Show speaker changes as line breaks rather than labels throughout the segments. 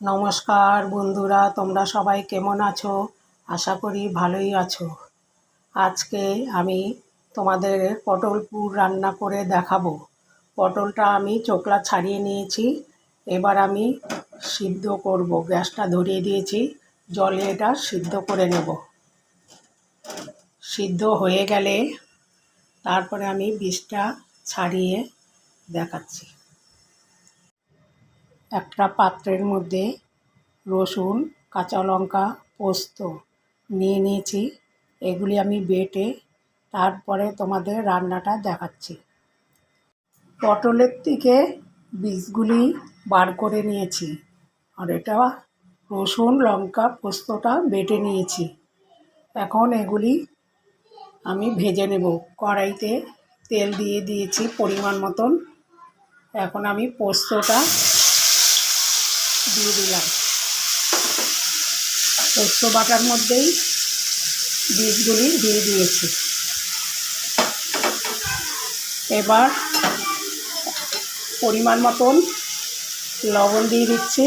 নমস্কার বন্ধুরা, তোমরা সবাই কেমন আছো? আশা করি ভালোই আছো। আজকে আমি তোমাদের পটল পুর রান্না করে দেখাবো। পটলটা আমি চোকলা ছাড়িয়ে নিয়েছি। এবার আমি সিদ্ধ করব। গ্যাসটা ধরিয়ে দিয়েছি। জলে এটা সিদ্ধ করে নেব। সিদ্ধ হয়ে গেলে তারপরে আমি বীজটা ছাড়িয়ে দেখাচ্ছি। একটা পাত্রের মধ্যে রসুন, কাঁচা লঙ্কা, পোস্ত নিয়ে নিয়েছি। এগুলি আমি বেটে তারপরে তোমাদের রান্নাটা দেখাচ্ছি। পটলের থেকে বীজগুলি বার করে নিয়েছি আর এটা রসুন, লঙ্কা, পোস্তটা বেটে নিয়েছি। এখন এগুলি আমি ভেজে নেব। কড়াইতে তেল দিয়ে দিয়েছি পরিমাণ মতন। এখন আমি পোস্তটা দিয়ে দিলাম। পোস্ত বাটার মধ্যেই বীজগুলি দিয়ে দিয়েছি। এবার পরিমাণ মতন লবণ দিয়ে দিচ্ছি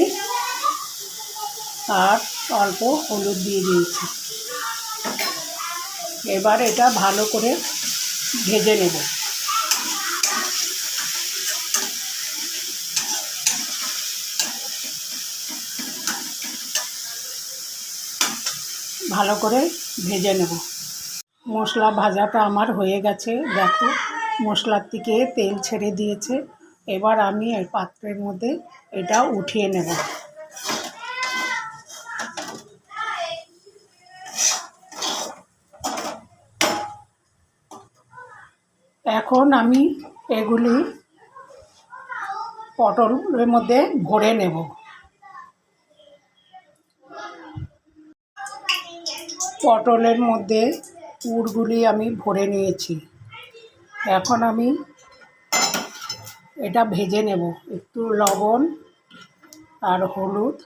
আর অল্প হলুদ দিয়ে দিয়েছি। এবার এটা ভালো করে ভেজে নেব। ভালো করে ভেজে নেব। মশলা ভাজাটা আমার হয়ে গেছে। দেখো, মশলার থেকে তেল ছেড়ে দিয়েছে। এবার আমি এই পাত্রের মধ্যে এটা উঠিয়ে নেব। এখন আমি এগুলি পটলের মধ্যে ভরে নেব। পটলের মধ্যে পুরগুলি আমি ভরে নিয়েছি। এখন আমি এটা ভেজে নেব। একটু লবণ আর হলুদ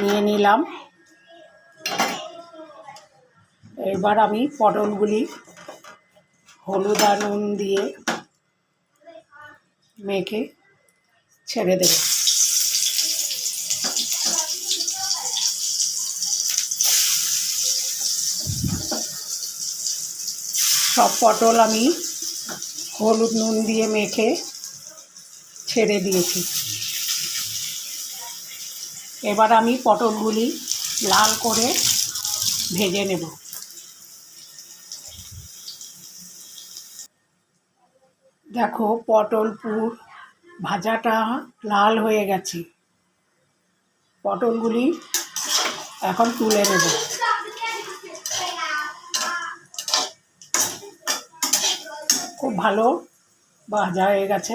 নিয়ে নিলাম। এবার আমি পটলগুলি হলুদ আর নুন দিয়ে মেখে ছেড়ে দেবো। সব পটল আমি হলুদ নুন দিয়ে মেখে ছেড়ে দিয়েছি। এবার আমি পটলগুলি লাল করে ভেজে নেব। দেখো পটল পুর ভাজাটা লাল হয়ে গেছে। পটলগুলি এখন তুলে নেব। খুব ভালো ভাজা হয়ে গেছে।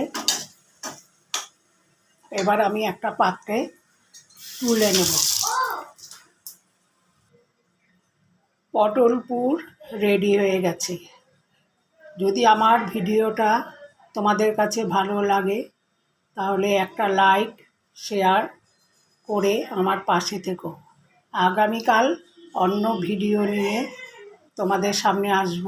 এবার আমি একটা পাত্রে তুলে নেব। পটল পুর রেডি হয়ে গেছে। যদি আমার ভিডিওটা তোমাদের কাছে ভালো লাগে, তাহলে একটা লাইক শেয়ার করে আমার পাশে থেকো। আগামীকাল অন্য ভিডিও নিয়ে তোমাদের সামনে আসব।